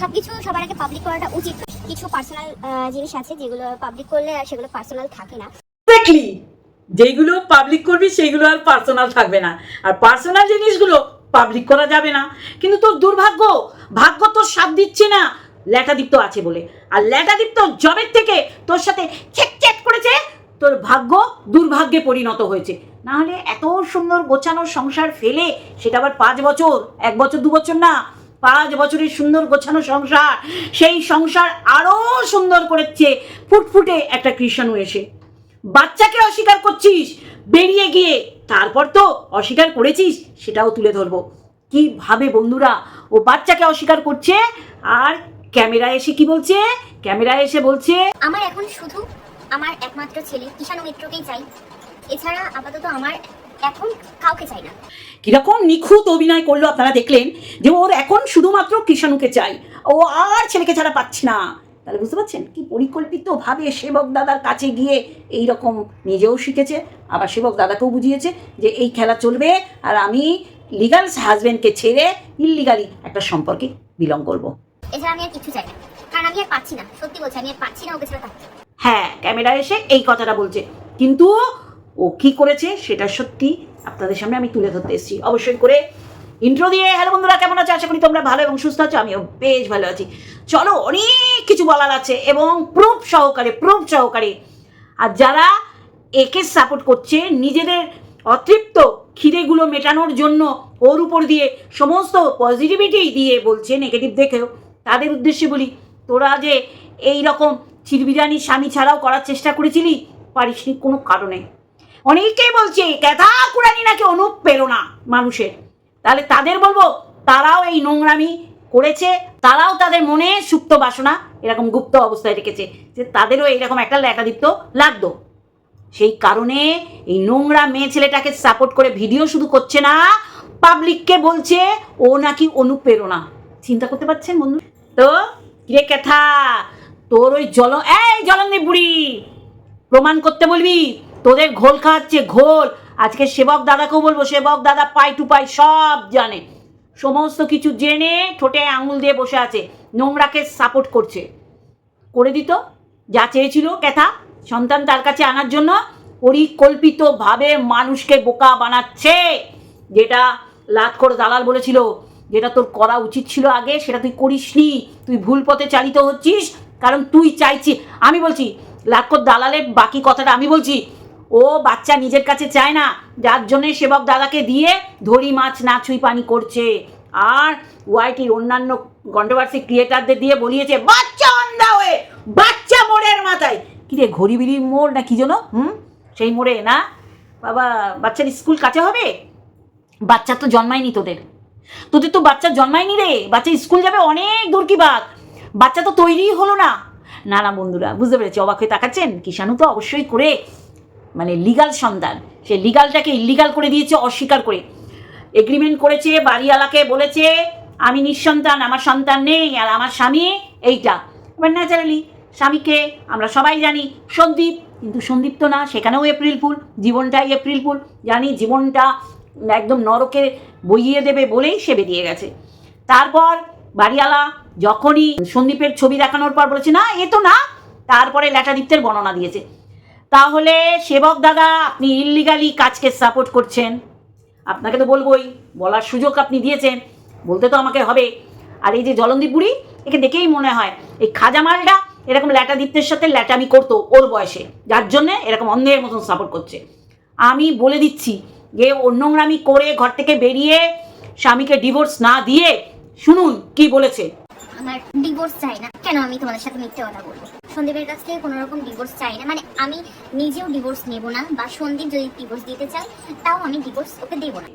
সবকিছু সবার আগে পাবলিক করাটা উচিত। কিছু পার্সোনাল জিনিস আছে যেগুলো পাবলিক করলে আর সেগুলো পার্সোনাল থাকে না। যেইগুলো পাবলিক করবি, সেইগুলো আর পার্সোনাল থাকবে না। আর পার্সোনাল জিনিসগুলো পাবলিক করা যাবে না। কিন্তু তোর দুর্ভাগ্য, ভাগ্য তোর সাথ দিচ্ছে না। ল্যাটাদীপ্ত আছে বলে। আর ল্যাটাদীপ্ত জবের থেকে তোর সাথে চেক চেক করেছে, তোর ভাগ্য দুর্ভাগ্যে পরিণত হয়েছে। না হলে এত সুন্দর গোছানো সংসার ফেলে, সেটা আবার পাঁচ বছর, এক বছর, দু বছর না। পাঁচ বছরের সুন্দর গোছানো সংসার, সেই সংসার আরও সুন্দর করেছে। ফুটফুটে একটা কৃষাণু এসে। বাচ্চাকে অস্বীকার করছিস, বেরিয়ে গিয়ে। তারপর তো অস্বীকার করেছিস, সেটাও তুলে ধরবো। কীভাবে বন্ধুরা, ও বাচ্চাকে অস্বীকার করছে? আর ক্যামেরা এসে কি বলছে? ক্যামেরা এসে বলছে, আমার এখন শুধু আমার একমাত্র ছেলে কিষাণু মিত্রকেই চাই। এছাড়া আপাতত আমার এখন কাউকে চাই না। কীরকম নিখুঁত অভিনয় করল আপনারা দেখলেন যে ওর এখন শুধুমাত্র কৃষাণুকে চাই। ও আর ছেলেকে ছাড়া পাচ্ছে না। তাহলে বুঝতে পারছেন? কি পরিকল্পিতভাবে সেবক দাদার কাছে গিয়ে এই রকম নিজেও শিখেছে আবার সেবক দাদাকেও বুঝিয়েছে যে এই খেলা চলবে আর আমি লিগাল হাজবেন্ডকে ছেড়ে ইললিগালি একটা সম্পর্কে বিলং করব। এছাড়া আমি আর কিছু চাই না। কারণ আমি আর পাচ্ছি না। সত্যি বলছি আমি আর পাচ্ছি না ওকে ছাড়া থাকতে হ্যাঁ ক্যামেরা এসে এই কথাটা বলছে। কিন্তু ও কি করেছে সেটা সত্যি আপনাদের সামনে আমি তুলে ধরতে এসেছি। অবশ্যই করে ইন্ট্রো দিয়ে। হ্যালো বন্ধুরা, কেমন আছো? আশা করি তোমরা ভালো এবং সুস্থ আছো, আমিও বেশ ভালো আছি। চলো, অনেক কিছু বলার আছে এবং প্রুফ সহকারে প্রুফ সহকারে। আর যারা একে সাপোর্ট করছে, নিজেদের অতৃপ্ত খিদেগুলো মেটানোর জন্য ওর উপর দিয়ে সমস্ত পজিটিভিটি দিয়ে বলছে নেগেটিভ দেখেও, তাদের উদ্দেশ্যে বলি, তোরা যে এই রকম চিরবিরানি স্বামী ছাড়াও করার চেষ্টা করেছিলি, পারিসনি কোনো কারণে। অনেকেই বলছে ক্যাথা কুড়ানি নাকি অনুপ্রেরণা মানুষের? তাহলে তাদের বলব, তারাও এই নোংরামি করেছে, তারাও তাদের মনে সুপ্ত বাসনা, এরকম গুপ্ত অবস্থায় রেখেছে, যে তাদেরও এইরকম একটা ল্যাটাদীপ্ত লাগতো। সেই কারণে এই নোংরা মেয়ে ছেলেটাকে সাপোর্ট করে ভিডিও শুধু করছে না পাবলিককে বলছে, ও নাকি অনুপ্রেরণা চিন্তা করতে পারছেন বন্ধু? তো, কিরে ক্যাথা তোর ওই জল এই জলন্দীপ বুড়ি, প্রমাণ করতে বলবি তোদের ঘোল খাওয়াচ্ছে, ঘোল। আজকে সেবক দাদাকেও বলব, সেবক দাদা পাই টু পাই সব জানে। সমস্ত কিছু জেনে ঠোঁটে আঙুল দিয়ে বসে আছে, নোংরাকে সাপোর্ট করছে। করে দিত, যা চেয়েছিল ক্যাথা সন্তান তার কাছে আনার জন্য পরিকল্পিতভাবে মানুষকে বোকা বানাচ্ছে। যেটা লাত করে দালাল বলেছিল, যেটা তোর করা উচিত ছিল আগে, সেটা তুই করিসনি, তুই ভুল পথে চালিত হচ্ছিস, কারণ তুই চাইছি আমি বলছি লাক্ষর দালালের বাকি কথাটা আমি বলছি ও বাচ্চা নিজের কাছে চায় না, যার জন্যে সেবক দাদাকে দিয়ে ধরি মাছ না ছুঁই পানি করছে। আর ওয়াইটির অন্যান্য কন্ট্রোভার্সি ক্রিয়েটারদের দিয়ে বলিয়েছে, বাচ্চা অন্ধা হয়ে, বাচ্চা মোড়ের মাথায়। কি রে ঘড়ি বিড়ি মোড় না কি যেন? হুম? সেই মোড়ে, না? বাবা, বাচ্চার স্কুল কাছে হবে? বাচ্চা তো জন্মায়নি তোদের। তোদের তো বাচ্চা জন্মায়নি রে। বাচ্চা স্কুল যাবে অনেক দূর কি বাদ বাচ্চা তো তৈরিই হলো না। না না, বন্ধুরা, বুঝতে পেরেছি, অবাক হয়ে তাকাচ্ছেন? কিষাণু তো অবশ্যই করে মানে লিগাল সন্তান। সে লিগালটাকে ইলিগাল করে দিয়েছে, অস্বীকার করে। এগ্রিমেন্ট করেছে, বাড়িওয়ালাকে বলেছে, আমি নিঃসন্তান, আমার সন্তান নেই, আর আমার স্বামী এইটা। এবার ন্যাচারালি স্বামীকে আমরা সবাই জানি, সন্দীপ। কিন্তু সন্দীপ তো না, সেখানেও এপ্রিল ফুল, জীবনটাই এপ্রিল ফুল। জানি জীবনটা একদম নরকে বইয়ে দেবে বলেই সে বেরিয়ে গেছে। তারপর বাড়িওয়ালা যখনই সন্দীপের ছবি দেখানোর পর বলেছে, না, এ তো না। তারপরে ল্যাটাদীপ্তের বর্ণনা দিয়েছে। তাহলে সেবক দাদা, আপনি ইল্লিগালি কাজকে সাপোর্ট করছেন। আপনাকে তো বলবোই, বলার সুযোগ আপনি দিয়েছেন। বলতে তো আমাকে হবে। আর এই যে জলন্দীপ বুড়ি, একে দেখেই মনে হয়, এই খাজা মালটা এরকম ল্যাটাদীপ্তের সাথে ল্যাটামি করতো ওর বয়সে। যার জন্যে এরকম অন্ধের মতন সাপোর্ট করছে। আমি বলে দিচ্ছি, যে অন্যংরামি করে ঘর থেকে বেরিয়ে স্বামীকে ডিভোর্স না দিয়ে শুনুন কি বলেছে। আমার ডিভোর্স চাই না। কেন আমি তোমাদের সাথে মিথ্যে কথা বলব? সন্দীপের কাছ থেকে কোনো রকম ডিভোর্স চাই না। মানে আমি নিজেও ডিভোর্স নেব না বা সন্দীপ যদি ডিভোর্স দিতে চাই তাও আমি ডিভোর্স ওকে দেবো না।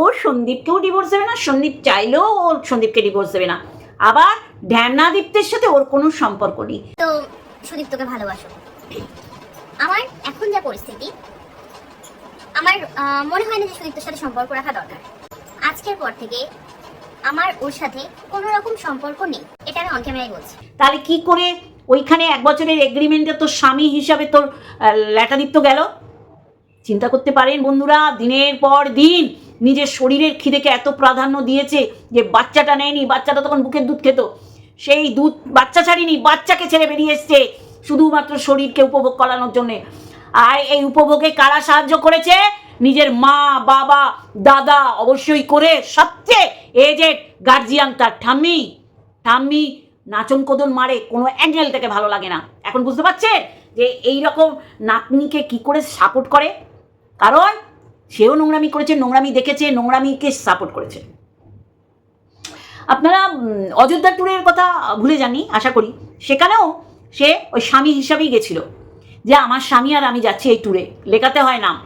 ও সন্দীপকেও ডিভোর্স দেবে না সন্দীপ চাইলেও ওর সন্দীপকে ডিভোর্স দেবে না। আবার ঢ্যামনাদীপ্তের সাথে ওর কোনো সম্পর্ক নেই। তো সুদীপ তোকে ভালোবাসো। আমার এখন যা পরিস্থিতি আমার মনে হয় না যে সুদীপ্তর সাথে সম্পর্ক রাখা দরকার। আজকের পর থেকে আমার ওর সাথে কোনো রকম সম্পর্ক নেই। এটা আমি অন ক্যামেরাই বলছি। তাহলে কি করে ওইখানে এক বছরের এগ্রিমেন্টে তোর স্বামী হিসাবে তোর ল্যাটাদীপ্ত গেল। চিন্তা করতে পারেন বন্ধুরা, দিনের পর দিন নিজের শরীরের খিদেকে এত প্রাধান্য দিয়েছে যে বাচ্চাটা নেয়নি, বাচ্চাটা তখন বুকের দুধ খেত। সেই দুধ, বাচ্চা ছাড়িনি, বাচ্চাকে ছেড়ে বেরিয়ে এসছে শুধুমাত্র শরীরকে উপভোগ করানোর জন্যে। আর এই উপভোগে কারা সাহায্য করেছে? নিজের মা, বাবা, দাদা অবশ্যই করে, সবচেয়ে এজেড গার্জিয়ান তার ঠাম্মি। ঠাম্মি নাচন কোদন মারে, কোনো অ্যাঙ্গেল থেকে ভালো লাগে না। এখন বুঝতে পারছেন যে এই রকম নাতনিকে কি করে সাপোর্ট করে? কারণ সেও নোংরামি করেছে, নোংরামি দেখেছে, নোংরামিকে সাপোর্ট করেছে। আপনারা অযোধ্যা ট্যুরের কথা ভুলে যাননি, আশা করি। সেখানেও সে ওই স্বামী হিসাবেই গেছিল যে আমার স্বামী আর আমি যাচ্ছি এই ট্যুরে লেখাতে হয় নাম।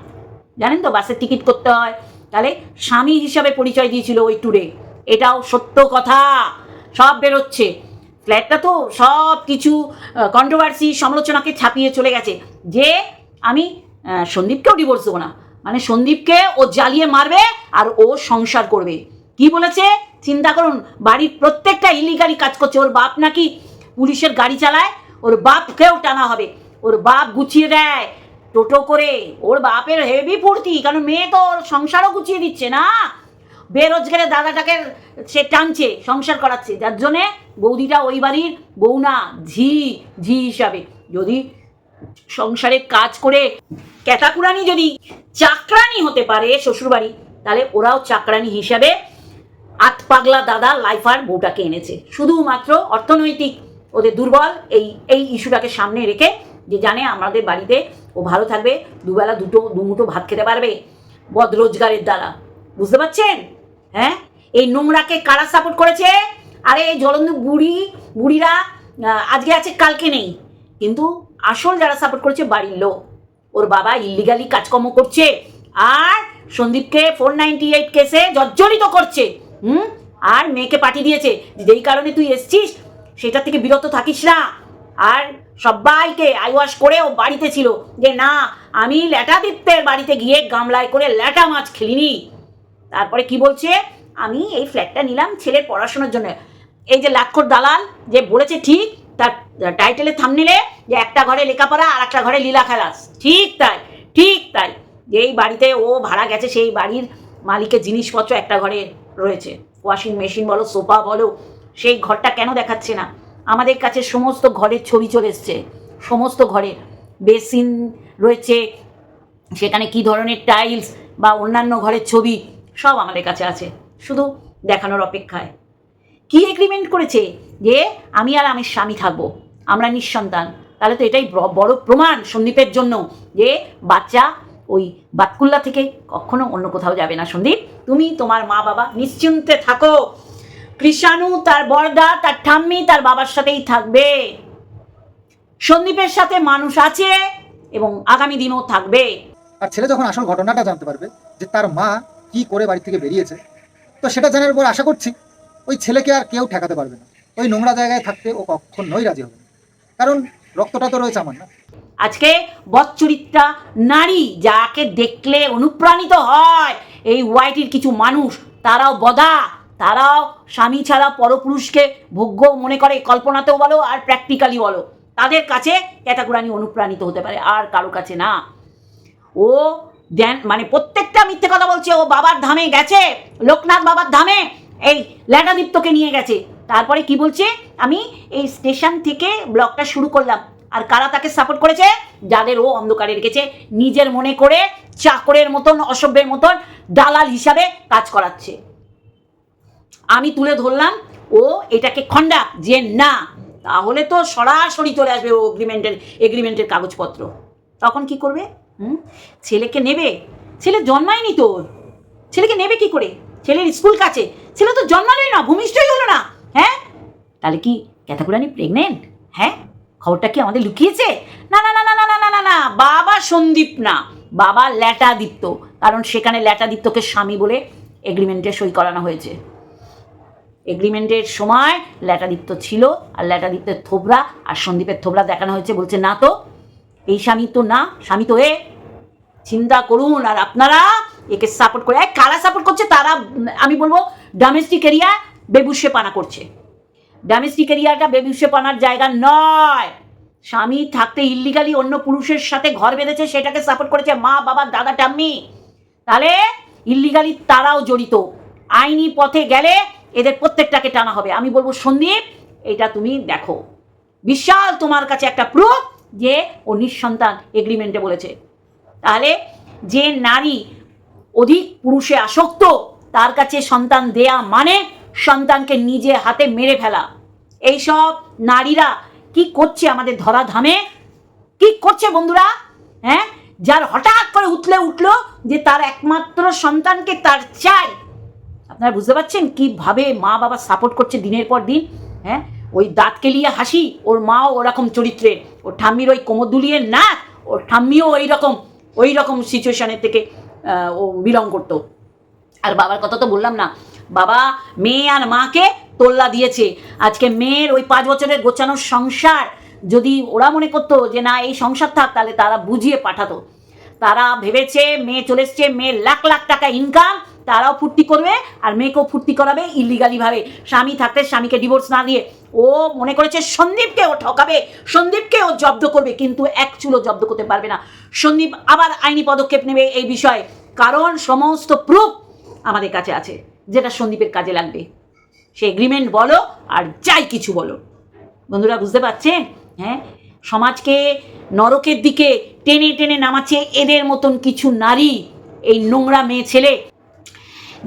জানেন তো, বাসের টিকিট করতে হয়। তাহলে স্বামী হিসাবে পরিচয় দিয়েছিল ওই ট্যুরে এটাও সত্য কথা, সব বেরোচ্ছে। ফ্ল্যাটটা তো সব কিছু কন্ট্রোভার্সি সমালোচনাকে ছাপিয়ে চলে গেছে। যে আমি সন্দীপকেও ডিভোর্স দেবো না। মানে সন্দীপকে ও জ্বালিয়ে মারবে আর ও সংসার করবে। কি বলেছে? চিন্তা করুন, বাড়ির প্রত্যেকটা ইলিগালি কাজ করছে। ওর বাপ নাকি পুলিশের গাড়ি চালায়, ওর বাপকেও টানা হবে। ওর বাপ গুছিয়ে দেয়, টোটো করে। ওর বাপের হেভি ফুর্তি, কারণ মেয়ে তো ওর সংসারও গুছিয়ে দিচ্ছে না। বেরোজগারে দাদাটাকে সে টানছে, সংসার করাচ্ছে। যার জন্যে বৌদিটা ওই বাড়ির বউ না, ঝি ঝি হিসাবে। যদি সংসারে কাজ করে ক্যাটাকুরানি যদি চাকরানি হতে পারে শ্বশুরবাড়ি, তাহলে ওরাও চাকরানি হিসাবে আত পাগলা দাদা লাইফার বউটাকে এনেছে। শুধুমাত্র অর্থনৈতিক ওদের দুর্বল, এই এই ইস্যুটাকে সামনে রেখে যে জানে আমাদের বাড়িতে ও ভালো থাকবে, দুবেলা দুটো দুমুটো ভাত খেতে পারবে বদ রোজগারের দ্বারা। বুঝতে পারছেন? হ্যাঁ? এই নোংরাকে কারা সাপোর্ট করেছে? আরে এই জলন্ধু বুড়ি, বুড়িরা আজকে আছে, কালকে নেই। কিন্তু আসল যারা সাপোর্ট করেছে বাড়ির লোক, ওর বাবা ইলিগালি কাজকর্ম করছে। আর সন্দীপকে ফোর নাইনটি এইট কেসে জর্জরিত করছে। হুম? আর মেয়েকে পাঠিয়ে দিয়েছে। যেই কারণে তুই এসছিস সেটা থেকে বিরত থাকিস না। আর সবাইকে আইওয়াশ করে ও বাড়িতে ছিল। যে না, আমি ল্যাটাদিত্যের বাড়িতে গিয়ে গামলায় করে ল্যাটা মাছ খেলিনি। তারপরে কি বলছে? আমি এই ফ্ল্যাটটা নিলাম ছেলের পড়াশোনার জন্য। এই যে লাক্ষর দালাল, যে বলেছে ঠিক, তার টাইটেলে থামনিলে যে একটা ঘরে লেখাপড়া আর একটা ঘরে লীলা খেলাস। ঠিক তাই ঠিক তাই। যে এই বাড়িতে ও ভাড়া গেছে, সেই বাড়ির মালিকের জিনিসপত্র একটা ঘরে রয়েছে। ওয়াশিং মেশিন বলো সোফা বলো, সেই ঘরটা কেন দেখাচ্ছে না? আমাদের কাছে সমস্ত ঘরের ছবি চলে এসছে। সমস্ত ঘরে বেসিন রয়েছে, সেখানে কি ধরনের টাইলস বা অন্যান্য ঘরের ছবি সব আমাদের কাছে আছে, শুধু দেখানোর অপেক্ষায়। কি এগ্রিমেন্ট করেছে যে আমি আর আমি স্বামী থাকব? আমরা নিঃসন্তান। তাহলে তো এটাই বড় প্রমাণ সন্দীপের জন্য যে বাচ্চা ওই বাতকুল্লা থেকে কখনো অন্য কোথাও যাবে না। সন্দীপ, তুমি তোমার মা বাবা নিশ্চিন্তে থাকো। কৃষাণু তার বরদা, তার ঠাম্মি তার বাবার সাথেই থাকবে। সন্দীপের সাথে মানুষ আছে এবং আগামী দিনও থাকবে। আর ছেলে যখন আসল ঘটনাটা জানতে পারবে যে তার মা কি করে বাড়ি থেকে বেরিয়েছে, তো সেটা জানার পর আশা করছি ওই ছেলেকে আর কেউ ঠেকাতে পারবে না। ওই নোংরা জায়গায় থাকতে ও কখনোই রাজি হবে না। কারণ রক্তটা তো রয়েছে আমার না। আজকে বৎচরিত্রা নারী যাকে দেখলে অনুপ্রাণিত হয়, এই ওয়াইটির কিছু মানুষ, তারাও বদা, তারাও স্বামী ছাড়া পরপুরুষকে ভোগ্য মনে করে, কল্পনাতেও বলো আর প্র্যাকটিক্যালি বলো, তাদের কাছে ক্যাটাকুরানি অনুপ্রাণিত হতে পারে, আর কারও কাছে না। ও দেন মানে প্রত্যেকটা মিথ্যে কথা বলছে, ও বাবার ধামে গেছে, লোকনাথ বাবার ধামে, এই ল্যাটাদীপ্তকে নিয়ে গেছে। তারপরে কি বলছে? আমি এই স্টেশন থেকে ব্লগটা শুরু করলাম। আর কারা তাকে সাপোর্ট করেছে? যাদের ও অন্ধকারে রেখেছে, নিজের মনে করে চাকরের মতন, অসভ্যের মতন দালাল হিসাবে কাজ করাচ্ছে। আমি তুলে ধরলাম, ও এটাকে খণ্ডা যে না, তাহলে তো সরাসরি চলে আসবে ও এগ্রিমেন্টের এগ্রিমেন্টের কাগজপত্র। তখন কি করবে? হুম? ছেলেকে নেবে? ছেলে জন্মায়নি তোর। ছেলেকে নেবে কি করে? ছেলের স্কুল কাছে। ছেলে তো জন্মালোই না, ভূমিষ্ঠই হলো না। হ্যাঁ? তাহলে কি ক্যাথাকুরানি প্রেগনেন্ট হ্যাঁ? খবরটা কি আমাদের লুকিয়েছে? না না না না না না না না, বাবা সন্দীপ না। বাবা ল্যাটাদীপ্ত। কারণ সেখানে ল্যাটাদীপ্তকে স্বামী বলে এগ্রিমেন্টে সই করানো হয়েছে। এগ্রিমেন্টের সময় ল্যাটাদীপ্ত ছিল, আর ল্যাটাদীপ্তের থোবরা, আর সন্দীপের থোবরা দেখানো হয়েছে। বলছে, না তো এই স্বামী তো না, স্বামী তো এ। চিন্তা করুন, আর আপনারা একে সাপোর্ট করে কারা সাপোর্ট করছে? তারা, আমি বলব ডোমেস্টিক এরিয়া বেবুসে পানা করছে। ডোমেস্টিক এরিয়াটা বেবুসে পানার জায়গা নয়। স্বামী থাকতে ইল্লিগালি অন্য পুরুষের সাথে ঘর বেঁধেছে, সেটাকে সাপোর্ট করেছে মা, বাবা, দাদা টাম্মি তাহলে ইল্লিগালি তারাও জড়িত। আইনি পথে গেলে এদের প্রত্যেকটাকে টানা হবে। আমি বলব, সন্দীপ, এটা তুমি দেখো। বিশাল তোমার কাছে একটা প্রুফ যে ও নিঃসন্তান এগ্রিমেন্টে বলেছে। তাহলে যে নারী অধিক পুরুষে আসক্ত, তার কাছে সন্তান দেয়া মানে সন্তানকে নিজে হাতে মেরে ফেলা। এইসব নারীরা কি করছে আমাদের ধরা ধরাধামে? কি করছে বন্ধুরা? হ্যাঁ? যার হঠাৎ করে উঠলে উঠল যে তার একমাত্র সন্তানকে তার চাই। আপনারা বুঝতে পারছেন কীভাবে মা বাবা সাপোর্ট করছে দিনের পর দিন? হ্যাঁ? ওই দাঁত কেলিয়ে হাসি, ওর মাও ওরকম চরিত্রের ওর ঠাম্মির ওই কোমর দুলিয়ে নাক, ওর ঠাম্মিও ওই রকম ওই রকম সিচুয়েশনের থেকে ও বিলং করতো। আর বাবার কথা তো বললাম না। বাবা, মেয়ে আর মাকে তোল্লা দিয়েছে। আজকে মেয়ের ওই পাঁচ বছরের গোছানোর সংসার, যদি ওরা মনে করতো যে না, এই সংসার থাক, তাহলে তারা বুঝিয়ে পাঠাতো। তারা ভেবেছে, মেয়ে চলে এসছে, মেয়ের লাখ লাখ টাকা ইনকাম তারাও ফুর্তি করবে আর মেয়েকেও ফুর্তি করাবে ইলিগালি ভাবে। স্বামী থাকতে স্বামীকে ডিভোর্স না দিয়ে। ও মনে করেছে সন্দীপকে ও ঠকাবে, সন্দীপকে ও জব্দ করবে, কিন্তু এক চুলো জব্দ করতে পারবে না। সন্দীপ আবার আইনি পদক্ষেপ নেবে এই বিষয়ে। কারণ সমস্ত প্রুফ আমাদের কাছে আছে, যেটা সন্দীপের কাজে লাগবে। সে এগ্রিমেন্ট বলো আর যাই কিছু বলো। বন্ধুরা, বুঝতে পারছেন? হ্যাঁ? সমাজকে নরকের দিকে টেনে টেনে নামাচ্ছে এদের মতন কিছু নারী, এই নোংরা মেয়ে ছেলে।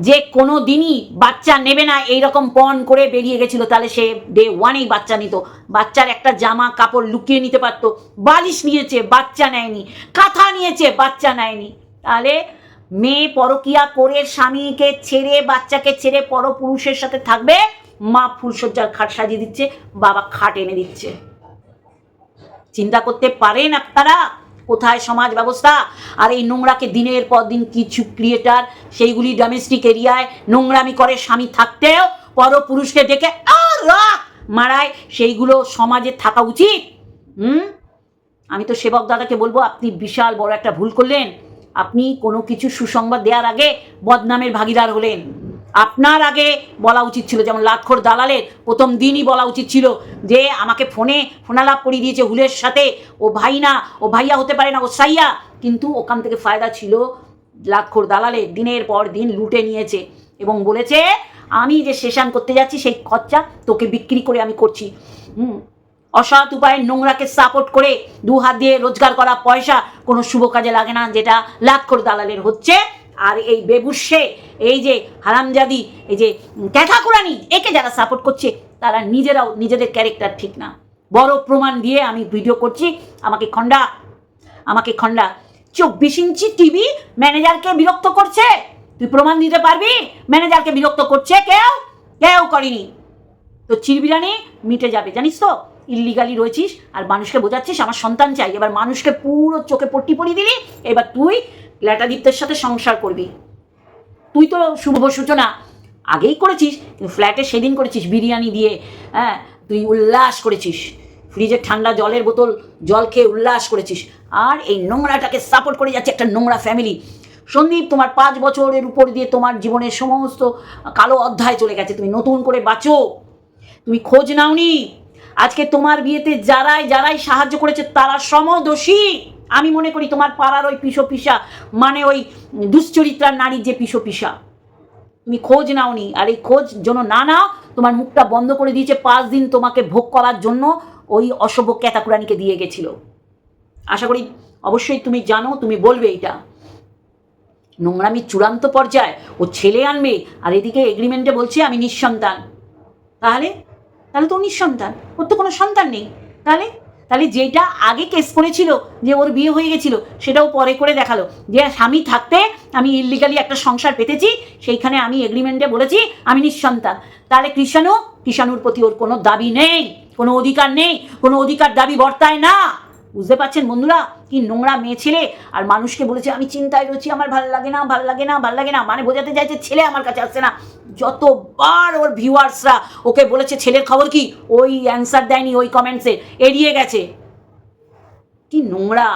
যে কোনো দিনই বাচ্চা নেবে না এই রকম পণ করে বেরিয়ে গেছিল, তাহলে সে ডে ওয়ানেই বাচ্চা নিত। বাচ্চার একটা জামা কাপড় লুকিয়ে নিতে পারতো, বালিশ নিয়েছে, বাচ্চা নেয়নি, কাঁথা নিয়েছে, বাচ্চা নেয়নি। তাহলে মেয়ে পরকিয়া করে স্বামীকে ছেড়ে, বাচ্চাকে ছেড়ে পরপুরুষের সাথে থাকবে, মা ফুলসজ্জার খাট সাজিয়ে দিচ্ছে, বাবা খাট এনে দিচ্ছে। চিন্তা করতে পারেন আপনারা? কোথায় সমাজ ব্যবস্থা? আর এই নোংরাকে দিনের পর দিন কিছু ক্রিয়েটার সেইগুলি ডোমেস্টিক এরিয়ায় নোংরামি করে স্বামী থাকতেও পরপুরুষকে ডেকে মারায়। সেইগুলো সমাজে থাকা উচিত। হুম? আমি তো সেবক দাদাকে বলব, আপনি বিশাল বড় একটা ভুল করলেন। আপনি কোনো কিছু সুসংবাদ দেওয়ার আগে বদনামের ভাগিদার হলেন। আপনার আগে বলা উচিত ছিল, যেমন লাক্ষর দালালের প্রথম দিনই বলা উচিত ছিল যে আমাকে ফোনে ফোনালাপ করিয়ে দিয়েছে হুলের সাথে। ও ভাই না, ও ভাইয়া হতে পারে না, ও সাইয়া। কিন্তু ওখান থেকে ফায়দা ছিল লাক্ষর দালালের দিনের পর দিন লুটে নিয়েছে এবং বলেছে, আমি যে সেশন করতে যাচ্ছি, সেই খরচা তোকে বিক্রি করে আমি করছি। হুম, অসৎ উপায়ে নোংরাকে সাপোর্ট করে দু হাত দিয়ে রোজগার করা পয়সা কোনো শুভ কাজে লাগে না, যেটা লাখ করে দালালের হচ্ছে। আর এই বেবুসে এই যে হারামজাদি, এই যে ক্যাথা কোরআনি একে যারা সাপোর্ট করছে, তারা নিজেরাও নিজেদের ক্যারেক্টার ঠিক না। বড় প্রমাণ দিয়ে আমি ভিডিও করছি। আমাকে খন্ডা আমাকে খন্ডা চব্বিশ ইঞ্চি টিভি ম্যানেজারকে বিরক্ত করছে। তুই প্রমাণ দিতে পারবি? ম্যানেজারকে বিরক্ত করছে কেউ? কেউ করেনি। তো চিরবিরানি মিটে যাবে, জানিস তো? ইল্লিগালি রয়েছিস, আর মানুষকে বোঝাচ্ছিস, আমার সন্তান চাই। এবার মানুষকে পুরো চোখে পট্টি পরিয়ে দিলি, এবার তুই ল্যাটাদীপ্তের সাথে সংসার করবি। তুই তো শুভ সূচনা আগেই করেছিস, কিন্তু ফ্ল্যাটে সেদিন করেছিস বিরিয়ানি দিয়ে হ্যাঁ? তুই উল্লাস করেছিস। ফ্রিজের ঠান্ডা জলের বোতল, জল খেয়ে উল্লাস করেছিস। আর এই নোংরাটাকে সাপোর্ট করে যাচ্ছে একটা নোংরা ফ্যামিলি সন্দীপ, তোমার পাঁচ বছরের উপর দিয়ে তোমার জীবনের সমস্ত কালো অধ্যায় চলে গেছে। তুমি নতুন করে বাঁচো। তুমি খোঁজ নাওনি। আজকে তোমার বিয়েতে যারাই যারাই সাহায্য করেছে, তারা সমদোষী। আমি মনে করি তোমার পাড়ার ওই পিসো পিসা মানে ওই দুশ্চরিত্রার নারীর যে পিসো পিসা, তুমি খোঁজ নাওনি, আর এই খোঁজ জন্য না নাও, তোমার মুখটা বন্ধ করে দিয়েছে, পাঁচ দিন তোমাকে ভোগ করার জন্য ওই অশুভ ক্যাতাকুরানিকে দিয়ে গেছিল। আশা করি অবশ্যই তুমি জানো, তুমি বলবে এটা। নোংরামি চূড়ান্ত পর্যায়ে, ও ছেলে আনবে, আর এদিকে এগ্রিমেন্টে বলছে, আমি নিঃসন্তান। তাহলে? তাহলে তো নিঃসন্তান, ওর তো কোনো সন্তান নেই। তাহলে? তাহলে যেটা আগে কেস করেছিল যে ওর বিয়ে হয়ে গেছিল, সেটাও পরে করে দেখাল। যে স্বামী থাকতে আমি ইলিগালি একটা সংসার পেতেছি, সেইখানে আমি এগ্রিমেন্টে বলেছি, আমি নিঃসন্তান। তাহলে কৃষাণু কৃষাণুর প্রতি ওর কোনো দাবি নেই, কোনো অধিকার নেই, কোনো অধিকার দাবি বর্তায় না। বুঝতে পারছেন বন্ধুরা? কি নোংরা মেয়ে ছেলে? আর মানুষকে বলেছে, আমি চিন্তায় রয়েছি, আমার ভালো লাগে না, ভালো লাগে না, ভালো লাগে না। মানে বোঝাতে চাইছে, ছেলে আমার কাছে আসছে না। যতবার ওর ভিউয়ার্সরা ওকে বলেছে, ছেলের খবর কি? ওই অ্যান্সার দেয়নি, ওই কমেন্টসে এড়িয়ে গেছে। কি নোংরা।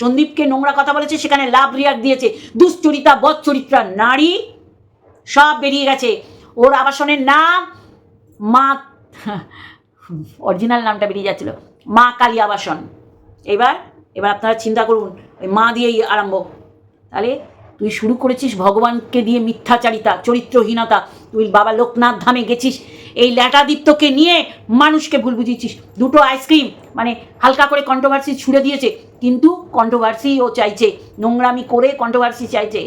সন্দীপকে নোংরা কথা বলেছে, সেখানে লাভ রিয়াক্ট দিয়েছে। দুশ্চরিতা বৎচরিত্রা নারী, সব বেরিয়ে গেছে। ওর আবাসনের নাম মা অরিজিনাল নামটা বেরিয়ে যাচ্ছিল। মা কালী আবাসন। এবার এবার আপনারা চিন্তা করুন, ওই মা দিয়েই আরম্ভ। তাহলে তুই শুরু করেছিস ভগবানকে দিয়ে মিথ্যাচারিতা, চরিত্রহীনতা। তুই বাবা লোকনাথ ধামে গেছিস, এই ল্যাটাদিত্যকে নিয়ে মানুষকে ভুল বুঝিয়েছিস। দুটো আইসক্রিম মানে হালকা করে কন্ট্রোভার্সি ছুড়ে দিয়েছে, কিন্তু কন্ট্রোভার্সি ও চাইছে, নোংরামি করে কন্ট্রোভার্সি চাইছে।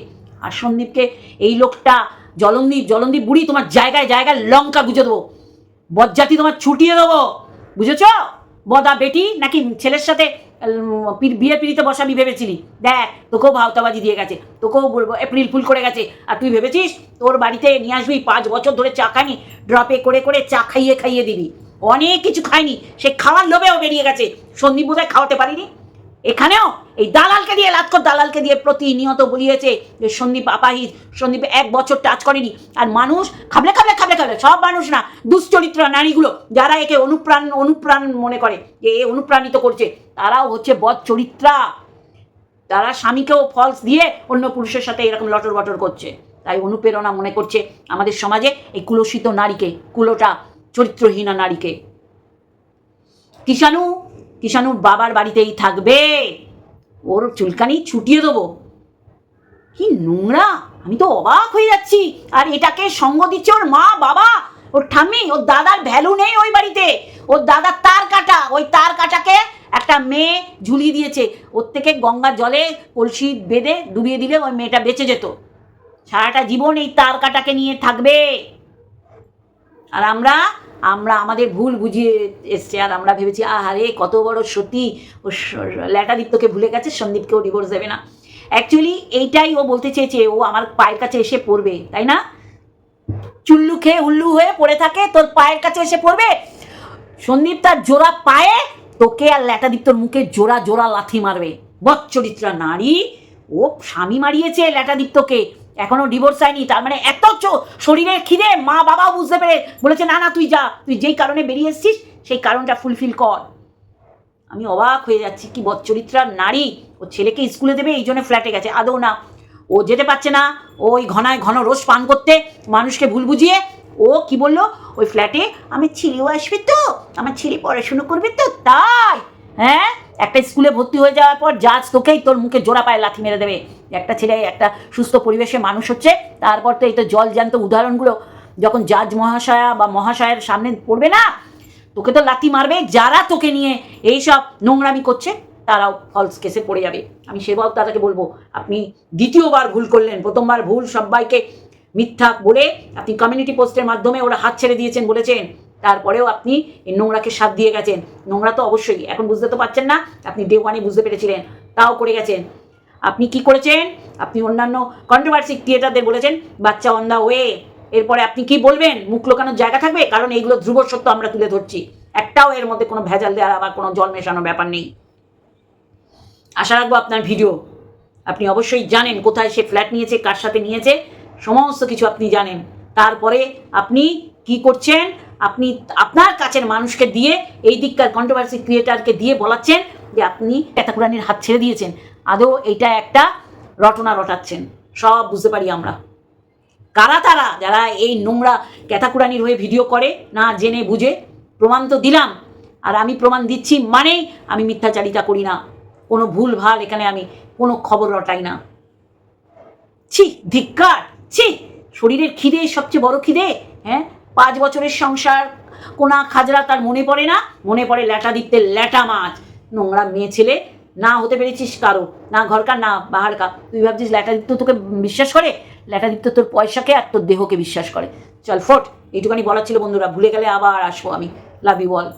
আর সন্দীপকে এই লোকটা, জলন্দীপ জলন্দীপ বুড়ি, তোমার জায়গায় জায়গায় লঙ্কা গুজে দেবো। বজ্জাতি তোমার ছুটিয়ে দেবো, বুঝেছ? বদা বেটি নাকি ছেলের সাথে বিয়ে পিড়িতে বসাবি ভেবেছিলি। দেখ, তোকেও ভাওতাবাজি দিয়ে গেছে, তোকেও বলব, এপ্রিল ফুল করে গেছে। আর তুই ভেবেছিস, তোর বাড়িতে নিয়ে আসবি পাঁচ বছর ধরে চা খানি ড্রপে করে করে চা খাইয়ে খাইয়ে দিবি। অনেক কিছু খায়নি সে খাওয়ার লোভেও বেরিয়ে গেছে। সন্দীপ বোধহয় খাওয়াতে পারিনি? এখানেও? এই দালালকে দিয়ে লাতকর দালালকে দিয়ে প্রতিনিয়ত বলিয়েছে যে সন্দীপ আপাহিত সন্দীপ এক বছর টাচ করেনি। আর মানুষ খাবলে খাবলে খাবলে খাবলে, সব মানুষ না, দুশ্চরিত্র নারীগুলো, যারা একে অনুপ্রাণ অনুপ্রাণ মনে করে যে এ অনুপ্রাণিত করছে। তারাও হচ্ছে বদ চরিত্রা। তারা স্বামীকেও ফলস দিয়ে অন্য পুরুষের সাথে এরকম লটর বটর করছে। তাই অনুপ্রেরণা মনে করছে আমাদের সমাজে এই কুলসিত নারীকে, কুলোটা চরিত্রহীনা নারীকে। কিষাণু কিষাণু বাবার বাড়িতেই থাকবে। ওর চুলকানি ছুটিয়ে দেবো। কি নোংরা, আমি তো অবাক হয়ে যাচ্ছি। আর এটাকে সঙ্গ দিচ্ছে ওর মা, বাবা, ওর ঠাম্মি, ওর দাদার ভ্যালু নেই ওই বাড়িতে। ওর দাদার তার কাটা, ওই তার কাটাকে একটা মেয়ে ঝুলিয়ে দিয়েছে। ওর থেকে গঙ্গার জলে কলসি বেঁধে ডুবিয়ে দিলে ওই মেয়েটা বেঁচে যেত। সারাটা জীবন এই তার কাটাকে নিয়ে থাকবে। আর আমরা আমরা আমাদের ভুল বুঝিয়ে এসছে, আর আমরা ভেবেছি, আহারে, কত বড় সতী। ও ল্যাটাদিত্যকে ভুলে গেছে, সন্দীপকেও ডিভোর্স দেবে না। অ্যাকচুয়ালি এইটাই ও বলতে চেয়েছে, ও আমার পায়ের কাছে এসে পড়বে, তাই না? চুল্লু খেয়ে উল্লু হয়ে পড়ে থাকে, তোর পায়ের কাছে এসে পড়বে সন্দীপ তার জোড়া পায়ে তোকে আর ল্যাটাদিত্যর মুখে জোড়া জোড়া লাথি মারবে। বচ্চরিত্রা নারী। ও স্বামী মারিয়েছে ল্যাটাদিত্যকে। এখনও ডিভোর্স হয়নি। তার মানে এত শরীরের খিদে, মা বাবাও বুঝতে পেরে বলেছে, না না, তুই যা। তুই যেই কারণে বেরিয়ে এসছিস, সেই কারণটা ফুলফিল কর। আমি অবাক হয়ে যাচ্ছি কি বচ্চরিত্রার নারী। ও ছেলেকে স্কুলে দেবে, এই জন্য ফ্ল্যাটে গেছে। আদৌ না। ও যেতে পারছে না। ওই ঘনায় ঘন রোজ পান করতে। মানুষকে ভুল বুঝিয়ে ও কি বলল? ওই ফ্ল্যাটে আমার ছেলেও আসবে তো। আমার ছেলে পড়াশুনো করবে তো, তাই। হ্যাঁ? একটা স্কুলে ভর্তি হয়ে যাওয়ার পর জাজ তোকেই তোর মুখে জোড়া পায়ে লাথি মেরে দেবে। একটা ছেলে, একটা সুস্থ পরিবেশে মানুষ হচ্ছে, তারপর তো এই তো জল জ্যান্ত উদাহরণগুলো, যখন জাজ মহাশয়া বা মহাশয়ের সামনে পড়বে না, তোকে তো লাথি মারবে, যারা তোকে নিয়ে এইসব নোংরামি করছে, তারাও ফলস কেসে পড়ে যাবে। আমি সেবাও তাদেরকে বলব, আপনি দ্বিতীয়বার ভুল করলেন, প্রথমবার ভুল সবাইকে মিথ্যা বলে আপনি কমিউনিটি পোস্টের মাধ্যমে ওরা হাত ছেড়ে দিয়েছেন বলেছেন। তারপরেও আপনি এই নোংরাকে সাথ দিয়ে গেছেন। নোংরা তো অবশ্যই, এখন বুঝতে তো পারছেন না, আপনি ডে ওয়ানে বুঝতে পেরেছিলেন, তাও করে গেছেন। আপনি কি করেছেন? আপনি অন্যান্য কন্ট্রোভার্সি ক্রিয়েটারদের বলেছেন, বাচ্চা অন ওয়ে এরপরে আপনি কি বলবেন? মুখ লোকানোর জায়গা থাকবে? কারণ এইগুলো ধ্রুব সত্য আমরা তুলে ধরছি। একটাও এর মধ্যে কোনো ভেজাল দেওয়া বা কোনো জল মেশানোর ব্যাপার নেই। আশা রাখব আপনার ভিডিও আপনি অবশ্যই জানেন কোথায় সে ফ্ল্যাট নিয়েছে, কার সাথে নিয়েছে। সমস্ত কিছু আপনি জানেন। তারপরে আপনি কি করছেন? আপনি আপনার কাছের মানুষকে দিয়ে এই দিককার কন্ট্রোভার্সি ক্রিয়েটারকে দিয়ে বলাচ্ছেন যে আপনি ক্যাতাকুরানির হাত ছেড়ে দিয়েছেন। আদৌ এটা একটা রটনা রটাচ্ছেন। সব বুঝতে পারি আমরা। কারা তারা যারা এই নোংরা ক্যাথাকুরানির হয়ে ভিডিও করে না জেনে বুঝে, প্রমাণ তো দিলাম। আর আমি প্রমাণ দিচ্ছি মানেই আমি মিথ্যাচারিতা করি না। কোনো ভুল ভালো এখানে আমি কোনো খবর রটাই না। ছি, ধিক্কার! ছি, শরীরের খিদে, সবচেয়ে বড় খিদে হ্যাঁ? পাঁচ বছরের সংসার, কোনা খাজরা তার মনে পড়ে না? মনে পড়ে ল্যাটা দিতে ল্যাটা মাছ। নোংরা মেয়ে ছেলে, না হতে পেরেছিস কারও। না ঘরকার না বাহারকার তুই ভাবছিস ল্যাটা ল্যাটাদিত্য তোকে বিশ্বাস করে? ল্যাটা ল্যাটাদিত্য তোর পয়সাকে আর তোর দেহকে বিশ্বাস করে। চল, ফোট। এইটুখানি বলা ছিল বন্ধুরা। ভুলে গেলে আবার আসব আমি। Love you all